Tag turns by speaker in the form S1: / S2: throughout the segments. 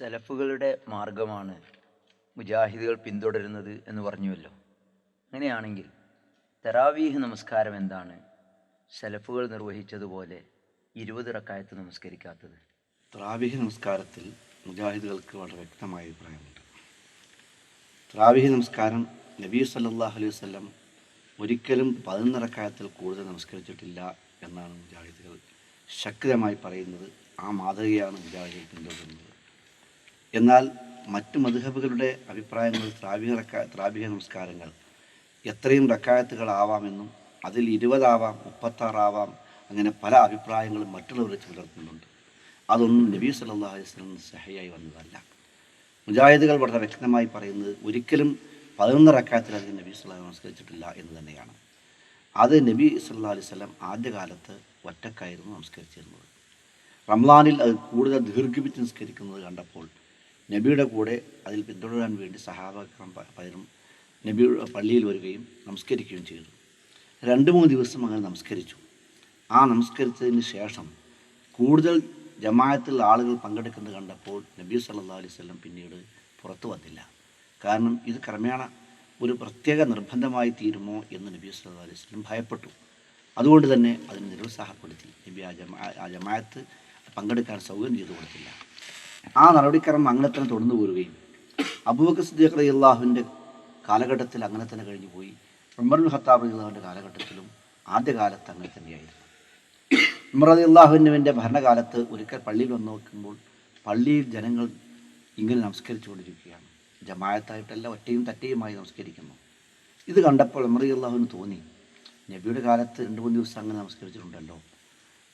S1: സലഫുകളുടെ മാർഗമാണ് മുജാഹിദുകൾ പിന്തുടരുന്നത് എന്ന് പറഞ്ഞുവല്ലോ. അങ്ങനെയാണെങ്കിൽ തെറാവീഹ് നമസ്കാരം എന്താണ്? സലഫുകൾ നിർവഹിച്ചതുപോലെ ഇരുപത് റക്കായത്ത് നമസ്കരിക്കാത്തത്.
S2: ത്രാവിഹി നമസ്കാരത്തിൽ മുജാഹിദുകൾക്ക് വളരെ വ്യക്തമായ അഭിപ്രായമുണ്ട്. ത്രാവിഹി നമസ്കാരം നബീ സല്ലല്ലാഹു അലൈഹി വല്ലം ഒരിക്കലും പതിനൊന്നിറക്കായത്തിൽ കൂടുതൽ നമസ്കരിച്ചിട്ടില്ല എന്നാണ് മുജാഹിദുകൾ ശക്തമായി പറയുന്നത്. ആ മാതൃകയാണ് മുജാഹിദുകൾ പിന്തുടരുന്നത്. എന്നാൽ മറ്റ് മധുഹബുകളുടെ അഭിപ്രായങ്ങൾ ത്രാവിക ത്രാവിഹ നമസ്കാരങ്ങൾ എത്രയും റക്കായത്തുകളാവാമെന്നും അതിൽ ഇരുപതാവാം മുപ്പത്താറാവാം അങ്ങനെ പല അഭിപ്രായങ്ങളും മറ്റുള്ളവരെ വെച്ച് പുലർത്തുന്നുണ്ട് അതൊന്നും നബി സല്ലാ അലൈഹി വസല്ലം സഹയായി വന്നതല്ല. മുജാഹിദുകൾ വളരെ വ്യക്തമായി പറയുന്നത് ഒരിക്കലും പതിനൊന്ന് റക്കായത്തിലധികം നബി സല്ലല്ലാഹു നമസ്കരിച്ചിട്ടില്ല എന്ന് തന്നെയാണ്. അത് നബി സല്ലാ അലൈഹി വസല്ലം ആദ്യകാലത്ത് ഒറ്റക്കായിരുന്നു നമസ്കരിച്ചിരുന്നത്. റംലാനിൽ അത് കൂടുതൽ ദീർഘിപ്പിച്ച് നിസ്കരിക്കുന്നത് കണ്ടപ്പോൾ നബിയുടെ കൂടെ അതിൽ പിന്തുടരാൻ വേണ്ടി സഹാബാക്രം പലരും നബിയുടെ പള്ളിയിൽ വരികയും നമസ്കരിക്കുകയും ചെയ്തു. രണ്ട് മൂന്ന് ദിവസം അങ്ങനെ നമസ്കരിച്ചു. ആ നമസ്കരിച്ചതിന് ശേഷം കൂടുതൽ ജമാഅത്തിൽ ആളുകൾ പങ്കെടുക്കുന്നത് കണ്ടപ്പോൾ നബി സല്ലാ അലൈഹി വസല്ലം പിന്നീട് പുറത്തു വന്നില്ല. കാരണം ഇത് ക്രമേണ ഒരു പ്രത്യേക നിർബന്ധമായി തീരുമോ എന്ന് നബി സല്ലാ അലൈഹി സ്വലം ഭയപ്പെട്ടു. അതുകൊണ്ട് തന്നെ അതിനെ നിരുത്സാഹപ്പെടുത്തി. നബി ആ ജമാ ആ ജമാഅത്ത് പങ്കെടുക്കാൻ സൗകര്യം ചെയ്തു കൊടുത്തില്ല. ആ നടപടിക്രമം അങ്ങനെ തന്നെ തുടർന്നു പോരുകയും. അബൂബക്കർ സിദ്ദീഖ് റളിയല്ലാഹുവിന്റെ കാലഘട്ടത്തിൽ അങ്ങനെ തന്നെ കഴിഞ്ഞു പോയി. ഉമർ ഖത്താബ് അള്ളാഹുവിന്റെ കാലഘട്ടത്തിലും ആദ്യകാലത്ത് അങ്ങനെ തന്നെയായിരുന്നു. ഉമർ അള്ളാഹുവിന്റെ ഭരണകാലത്ത് ഒരിക്കൽ പള്ളിയിൽ വന്ന് നോക്കുമ്പോൾ പള്ളിയിൽ ജനങ്ങൾ ഇങ്ങനെ നമസ്കരിച്ചുകൊണ്ടിരിക്കുകയാണ്. ജമായത്തായിട്ടല്ല ഒറ്റയും തറ്റയുമായി നമസ്കരിക്കുന്നു. ഇത് കണ്ടപ്പോൾ ഉമർ അള്ളാഹുവിന് തോന്നി നബിയുടെ കാലത്ത് രണ്ട് മൂന്ന് ദിവസം അങ്ങനെ നമസ്കരിച്ചിട്ടുണ്ടല്ലോ.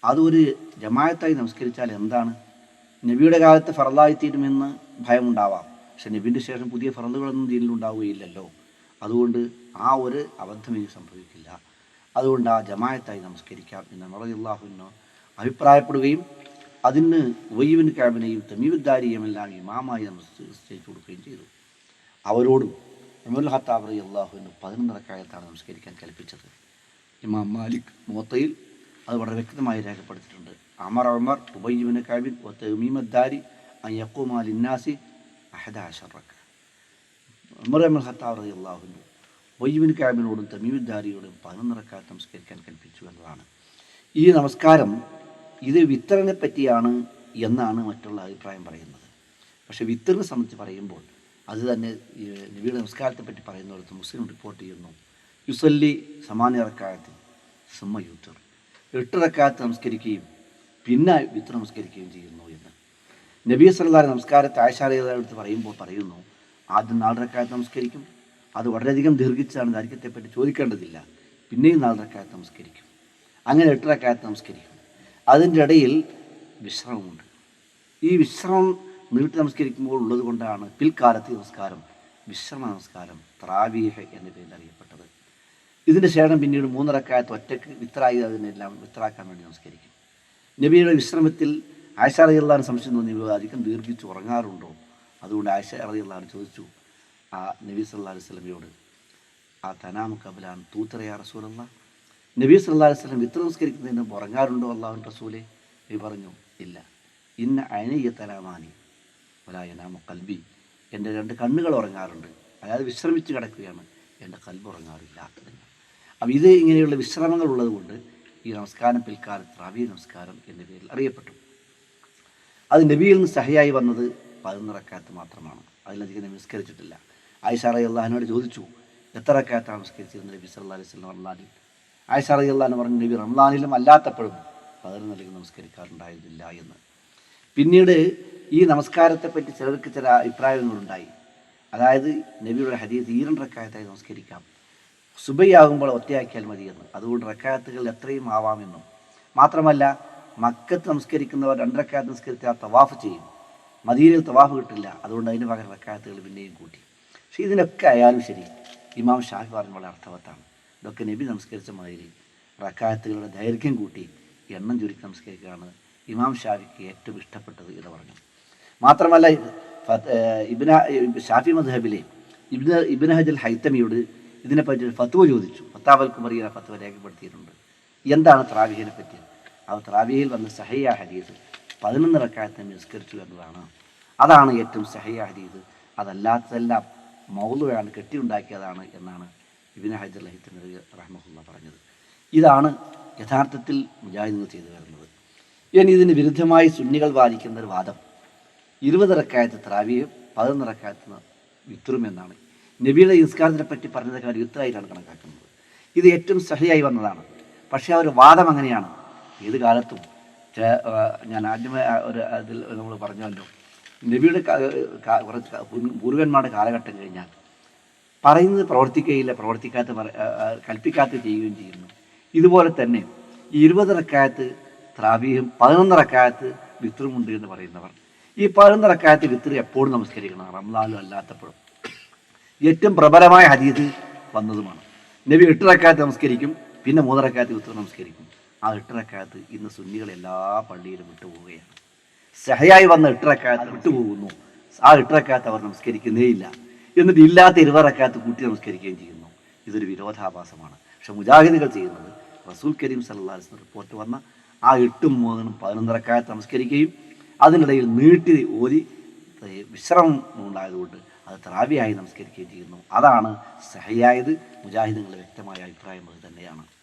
S2: അതൊരു ജമായത്തായി നമസ്കരിച്ചാൽ എന്താണ്? നബിയുടെ കാലത്ത് ഫറലായിത്തീരുമെന്ന് ഭയമുണ്ടാവാം. പക്ഷെ നബിന്റെ ശേഷം പുതിയ ഫറലുകളൊന്നും ദീനിലുണ്ടാവുകയില്ലല്ലോ അതുകൊണ്ട് ആ ഒരു അബദ്ധം ഇനി സംഭവിക്കില്ല. അതുകൊണ്ട് ആ ജമായത്തായി നമസ്കരിക്കാം എന്ന് മറിയുള്ളാഹുവിനോ അഭിപ്രായപ്പെടുകയും അതിന് വയ്യുവിൻ ക്യാബിനെയും തമീബുദ്ദാരിയുമെല്ലാം ഇമാമായി നമസ്കരിച്ചു കൊടുക്കുകയും ചെയ്തു. അവരോടും ഉമർ ഹത്താബ് അലി അള്ളാഹുവിന് പതിനൊന്നര കാലത്താണ് നമസ്കരിക്കാൻ കൽപ്പിച്ചത്. ഇമാം മാലിക് മോത്തയിൽ അത് വളരെ വ്യക്തമായി രേഖപ്പെടുത്തിയിട്ടുണ്ട്. അമർ അമർ ഉബയ്യബിന് കാബിൻ തമീമദ്ദാരി യക്കൂമാലിന്നാസി അഹദാഷറക്ക ഉമർ അമർ ഹത്താബ് റലി അള്ളാഹുവിന് ഉബയ്യബിന് കാബിനോടും തമീമുദ്ദാരിയോടും പതിനൊന്നിറക്കാത്ത നമസ്കരിക്കാൻ കൽപ്പിച്ചു എന്നതാണ്. ഈ നമസ്കാരം ഇത് വിത്തറിനെ പറ്റിയാണ് എന്നാണ് മറ്റുള്ള അഭിപ്രായം പറയുന്നത്. പക്ഷെ വിത്തറിനെ സംബന്ധിച്ച് പറയുമ്പോൾ അത് തന്നെ നബിയുടെ നമസ്കാരത്തെ പറ്റി പറയുന്നിടത്ത് മുസ്ലിം റിപ്പോർട്ട് ചെയ്യുന്നു. യുസല്ലി സമാന റക്കായത്തിൽ സുമ്മ യൂത്തർ എട്ട് റക്കായത്ത് നമസ്കരിക്കുകയും പിന്നെ വിത്ര നമസ്കരിക്കുകയും ചെയ്യുന്നു എന്ന്. നബീ സല്ലാഹ് നമസ്കാരത്തെ ആശാലയെടുത്ത് പറയുമ്പോൾ പറയുന്നു ആദ്യം നാല് റക്കായത്ത് നമസ്കരിക്കും. അത് വളരെയധികം ദീർഘിച്ചാണ് ദൈർഘ്യത്തെപ്പറ്റി ചോദിക്കേണ്ടതില്ല. പിന്നെയും നാല് റക്കായത്ത് നമസ്കരിക്കും. അങ്ങനെ എട്ട് റക്കായത്ത് നമസ്കരിക്കും. അതിന്റെ ഇടയിൽ വിശ്രമമുണ്ട്. ഈ വിശ്രമം നീട്ടി നമസ്കരിക്കുമ്പോൾ ഉള്ളത് കൊണ്ടാണ് പിൽക്കാലത്തെ നമസ്കാരം വിശ്രമ നമസ്കാരം ത്രാവീഹ എന്ന പേരിൽ അറിയപ്പെട്ടത് ഇതിന്റെ ശേഷം പിന്നീട് മൂന്നിറക്കായത്ത് ഒറ്റയ്ക്ക് വിത്തറായി അതിനെല്ലാം വിത്തറാക്കാൻ വേണ്ടി നമസ്കരിക്കും. നബിയുടെ വിശ്രമത്തിൽ ആയിഷ റളിയല്ലാഹു സംശയം തോന്നി അധികം ദീർഘിച്ച് ഉറങ്ങാറുണ്ടോ? അതുകൊണ്ട് ആയിഷ റളിയല്ലാഹു ചോദിച്ചു ആ നബി സല്ലാ അലൈഹി വസല്ലമയോട് ആ തനാമ കബലാൻ തൂത്തറയാ റസൂലല്ല നബി സല്ലാ അലൈഹി വസല്ലം വിത്ര നമസ്കരിക്കുന്നതിന് ഉറങ്ങാറുണ്ടോ അള്ളാഹു റസൂലെ? നബി പറഞ്ഞു ഇല്ല. ഇന്ന അനയ്യ തലാമാനി വലായനാമ കൽബി എന്റെ രണ്ട് കണ്ണുകൾ ഉറങ്ങാറുണ്ട്. അതായത് വിശ്രമിച്ച് കിടക്കുകയാണ്. എന്റെ കൽബ് ഉറങ്ങാറില്ല അപ്പം ഇത് ഇങ്ങനെയുള്ള വിശ്രമങ്ങൾ ഉള്ളതുകൊണ്ട് ഈ നമസ്കാരം പിൽക്കാലത്ത് റബി നമസ്കാരം എന്ന പേരിൽ അറിയപ്പെട്ടു. അത് നബിയിൽ നിന്ന് സഹയായി വന്നത് പതിനൊന്ന് റക്കാത്ത് മാത്രമാണ്. അതിലധികം നമസ്കരിച്ചിട്ടില്ല ആയിഷ അള്ളഹാനോട് ചോദിച്ചു എത്ര കാലത്ത് നമസ്കരിച്ചിരുന്ന നബി സല്ലാ അലൈഹി സ്വലം റംലാനിൽ ആയിഷ റൈ അള്ളഹാൻ പറഞ്ഞു നബി റംലാനിലും അല്ലാത്തപ്പോഴും പതിനൊന്ന് പതിനൊന്നധികം നമസ്കരിക്കാറുണ്ടായിരുന്നില്ല എന്ന്. പിന്നീട് ഈ നമസ്കാരത്തെപ്പറ്റി ചിലർക്ക് ചില അഭിപ്രായങ്ങളുണ്ടായി. അതായത് നബിയുടെ ഹദീസ് ഈരൻ റക്കായത്തായി നമസ്കരിക്കാം. സുബൈയാകുമ്പോൾ ഒറ്റയാക്കിയാൽ മതിയെന്ന് അതുകൊണ്ട് റക്കായത്തുകൾ എത്രയും ആവാമെന്നും മാത്രമല്ല മക്കത്ത് നമസ്കരിക്കുന്നവർ രണ്ടരക്കായത്ത് നമസ്കരിച്ച് നമസ്കരിച്ചാൽ തവാഫ് ചെയ്യും. മദീനയിൽ തവാഫ് കിട്ടില്ല. അതുകൊണ്ട് അതിന് പകരം റക്കായത്തുകൾ പിന്നെയും കൂട്ടി. പക്ഷേ ഇതിനൊക്കെ ആയാലും ശരി ഇമാം ഷാഫി പറഞ്ഞ വളരെ അർത്ഥവത്താണ്. ഇതൊക്കെ നബി നമസ്കരിച്ച മാതിരി റക്കായത്തുകളുടെ ദൈർഘ്യം കൂട്ടി എണ്ണം ചുരുക്കി നമസ്കരിക്കുകയാണ് ഇമാം ഷാഫിക്ക് ഏറ്റവും ഇഷ്ടപ്പെട്ടത് എന്ന് പറഞ്ഞു മാത്രമല്ല ഇബിന ഷാഫി മദ്ഹബിലെ ഇബിന ഇബിൻ ഹജൽ ഹൈത്തമിയോട് ഇതിനെപ്പറ്റി ഒരു ഫത്വ ചോദിച്ചു. ഫത്താവൽ കുമറിയ ഫത്വ രേഖപ്പെടുത്തിയിട്ടുണ്ട്. എന്താണ് ത്രാവിഹിനെ പറ്റി ആ ത്രാവിഹയിൽ വന്ന സഹയ്യ ഹദീസ് പതിനൊന്ന് റക്കായത്തെ നിസ്കരിച്ചു എന്നതാണ്. അതാണ് ഏറ്റവും സഹയ ഹരീസ് അതല്ലാത്തതെല്ലാം മൗലുവാണ് കെട്ടിയുണ്ടാക്കിയതാണ് എന്നാണ് ഇബിൻ ഹജർ ലഹിത്തിന് റഹ്മുല്ല പറഞ്ഞത്. ഇതാണ് യഥാർത്ഥത്തിൽ മുജാഹിദ് ചെയ്തു വരുന്നത് ഇനി ഇതിന് വിരുദ്ധമായി സുന്നികൾ വാദിക്കുന്ന ഒരു വാദം. ഇരുപത് റക്കായത്ത് ത്രാവിയും പതിനൊന്ന് റക്കായത്ത് വിത്രും എന്നാണ്. നബിയുടെ നിസ്കാരത്തിനെ പറ്റി പറഞ്ഞതൊക്കെ അവർ യുദ്ധമായിട്ടാണ് കണക്കാക്കുന്നത്. ഇത് ഏറ്റവും സഹിയായി വന്നതാണ്. പക്ഷേ ആ ഒരു വാദം അങ്ങനെയാണ്. ഏത് കാലത്തും ഞാൻ ആദ്യമേ ഒരു അതിൽ നമ്മൾ പറഞ്ഞല്ലോ. നബിയുടെ കുറച്ച് പൂർവന്മാരുടെ കാലഘട്ടം കഴിഞ്ഞാൽ പറയുന്നത് പ്രവർത്തിക്കുകയില്ല പ്രവർത്തിക്കാത്ത കൽപ്പിക്കാത്ത ചെയ്യുകയും ചെയ്യുന്നു. ഇതുപോലെ തന്നെ ഈ ഇരുപത് റക്കായത്ത് ത്രാവിയും പതിനൊന്ന് റക്കായത്ത് വിത്രുമുണ്ട് എന്ന് പറയുന്നവർ. ഈ പതിനൊന്ന് റക്കായത്ത് വിത്തർ എപ്പോഴും നമസ്കരിക്കണം റംലാലും അല്ലാത്തപ്പോഴും. ഏറ്റവും പ്രബലമായ ഹദീസ് വന്നതുമാണ്. നബി എട്ടിറക്കാലത്ത് നമസ്കരിക്കും പിന്നെ മൂന്ന് ഉത്തര നമസ്കരിക്കും. ആ എട്ടിറക്കാലത്ത് ഇന്ന് സുന്നികൾ എല്ലാ പള്ളിയിലും വിട്ടുപോവുകയാണ് സഹയായി വന്ന എട്ടിറക്കാലത്ത് വിട്ടുപോകുന്നു ആ എട്ടിറക്കാലത്ത് അവർ നമസ്കരിക്കുന്നേ ഇല്ല. എന്നിട്ട് ഇല്ലാത്ത ഇരുപത് റക്കായത്ത് കൂട്ടി നമസ്കരിക്കുകയും ചെയ്യുന്നു. ഇതൊരു വിരോധാഭാസമാണ്. പക്ഷെ മുജാഹിദുകൾ ചെയ്യുന്നത് റസൂൽ കരീം സല്ലാസ് റിപ്പോർട്ട് വന്ന ആ എട്ടും മൂന്നിനും പതിനൊന്നരക്കാലത്ത് നമസ്കരിക്കുകയും അതിനിടയിൽ നീട്ടി ഓതി വിശ്രമം ഉണ്ടായതുകൊണ്ട് അത് ത്രാവിയായി നമസ്കരിക്കുകയും ചെയ്യുന്നു. അതാണ് സഹയായത് മുജാഹിദങ്ങളുടെ വ്യക്തമായ അഭിപ്രായം അത് തന്നെയാണ്.